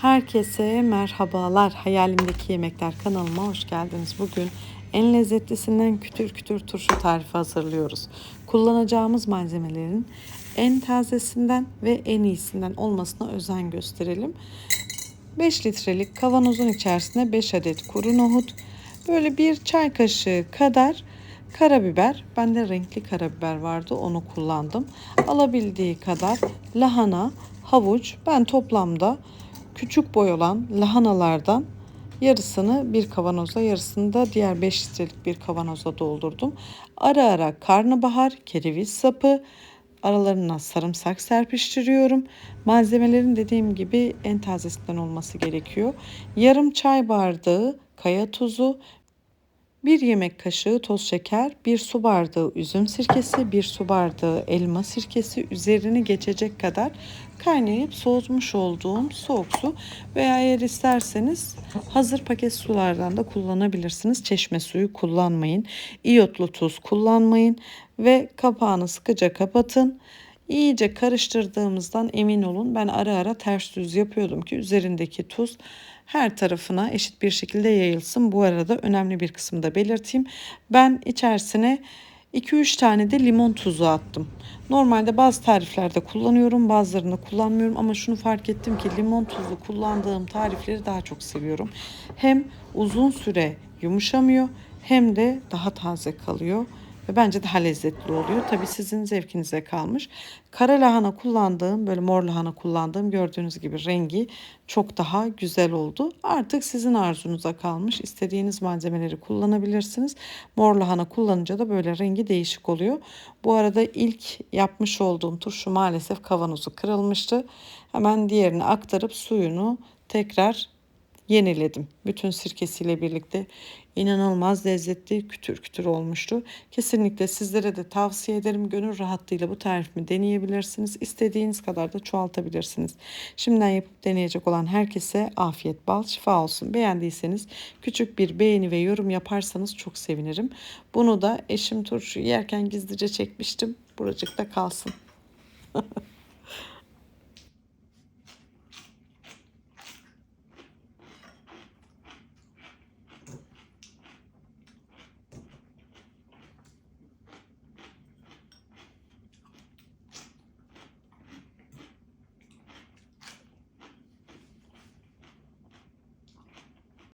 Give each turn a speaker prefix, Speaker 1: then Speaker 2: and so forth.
Speaker 1: Herkese merhabalar. Hayalimdeki Yemekler kanalıma hoş geldiniz. Bugün en lezzetlisinden kütür kütür turşu tarifi hazırlıyoruz. Kullanacağımız malzemelerin en tazesinden ve en iyisinden olmasına özen gösterelim. 5 litrelik kavanozun içerisine 5 adet kuru nohut, böyle bir çay kaşığı kadar karabiber, bende renkli karabiber vardı onu kullandım. Alabildiği kadar lahana, havuç, ben toplamda küçük boy olan lahanalardan yarısını bir kavanoza, yarısını da diğer 5 litrelik bir kavanoza doldurdum. Ara ara karnabahar, kereviz sapı, aralarına sarımsak serpiştiriyorum. Malzemelerin dediğim gibi en tazesinden olması gerekiyor. Yarım çay bardağı kaya tuzu, 1 yemek kaşığı toz şeker, 1 su bardağı üzüm sirkesi, 1 su bardağı elma sirkesi, üzerini geçecek kadar kaynayıp soğutmuş olduğum soğuk su veya eğer isterseniz hazır paket sulardan da kullanabilirsiniz. Çeşme suyu kullanmayın. İyotlu tuz kullanmayın ve kapağını sıkıca kapatın. İyice karıştırdığımızdan emin olun. Ben ara ara ters düz yapıyordum ki üzerindeki tuz her tarafına eşit bir şekilde yayılsın. Bu arada önemli bir kısmı da belirteyim. Ben içerisine 2-3 tane de limon tuzu attım. Normalde bazı tariflerde kullanıyorum bazılarını kullanmıyorum ama şunu fark ettim ki limon tuzu kullandığım tarifleri daha çok seviyorum. Hem uzun süre yumuşamıyor hem de daha taze kalıyor ve bence daha lezzetli oluyor. Tabi sizin zevkinize kalmış. Kara lahana kullandığım, böyle mor lahana kullandığım gördüğünüz gibi rengi çok daha güzel oldu. Artık sizin arzunuza kalmış. İstediğiniz malzemeleri kullanabilirsiniz. Mor lahana kullanınca da böyle rengi değişik oluyor. Bu arada ilk yapmış olduğum turşu maalesef kavanozu kırılmıştı. Hemen diğerini aktarıp suyunu tekrar yeniledim. Bütün sirkesiyle birlikte inanılmaz lezzetli kütür kütür olmuştu. Kesinlikle sizlere de tavsiye ederim. Gönül rahatlığıyla bu tarifimi deneyebilirsiniz. İstediğiniz kadar da çoğaltabilirsiniz. Şimdiden yapıp deneyecek olan herkese afiyet bal şifa olsun. Beğendiyseniz küçük bir beğeni ve yorum yaparsanız çok sevinirim. Bunu da eşim turşu yerken gizlice çekmiştim. Buracıkta kalsın.